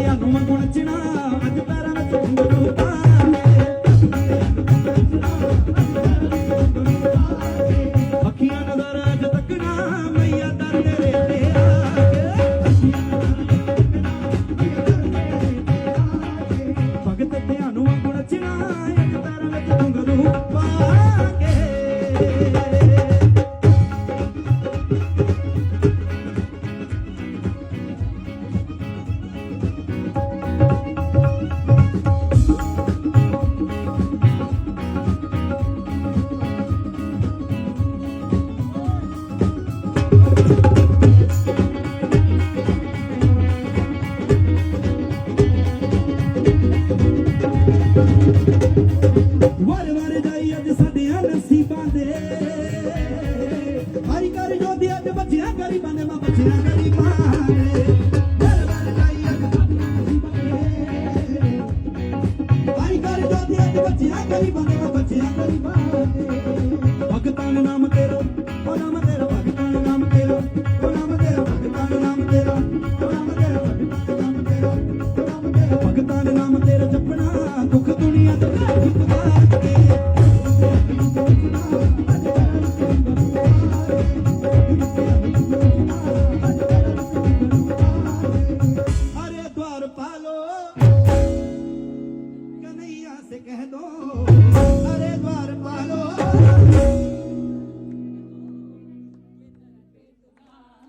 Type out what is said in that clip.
Yeah, no man gonna deny, I'm gonna deny, I'm gonna deny ਸਾਡੀਆਂ ਨਸੀਬਾਂ ਦੇ। ਹਰੀ ਕਰ ਜੋਦੀ ਅੱਜ ਬੱਚਿਆਂ, ਗਰੀਬਾਂ ਦੇ ਮਾਂ ਬੱਚਿਆਂ, ਗਰੀਬਾਂ ਦੇ। ਬੱਚਿਆਂ, ਗਰੀਬਾਂ ਦੇ ਬੱਚਿਆਂ, ਗਰੀਬਾਂ ਦੇ। ਭਗਤਾਂ ਦੇ ਨਾਮ ਤੇਰਾ ਉਹ ਨਾਮ ਤੇਰਾ ਭਗਤਾਂ ਦੇ ਨਾਮ ਤੇਰਾ ਉਹ ਨਾਮ ਤੇਰਾ ਭਗਤਾਂ ਦੇ ਨਾਮ ਤੇਰਾ ਉਹ ਨਾਮ ਤੇਰਾ ਭਗਤਾਂ ਦੇ ਨਾਮ ਤੇਰਾ ਜਪਣਾ ਦੁੱਖ ਦੁਨੀਆ ਤੋਂ। ਇੱਕ ਵਾਰ पालो। कन्हैया से कह दो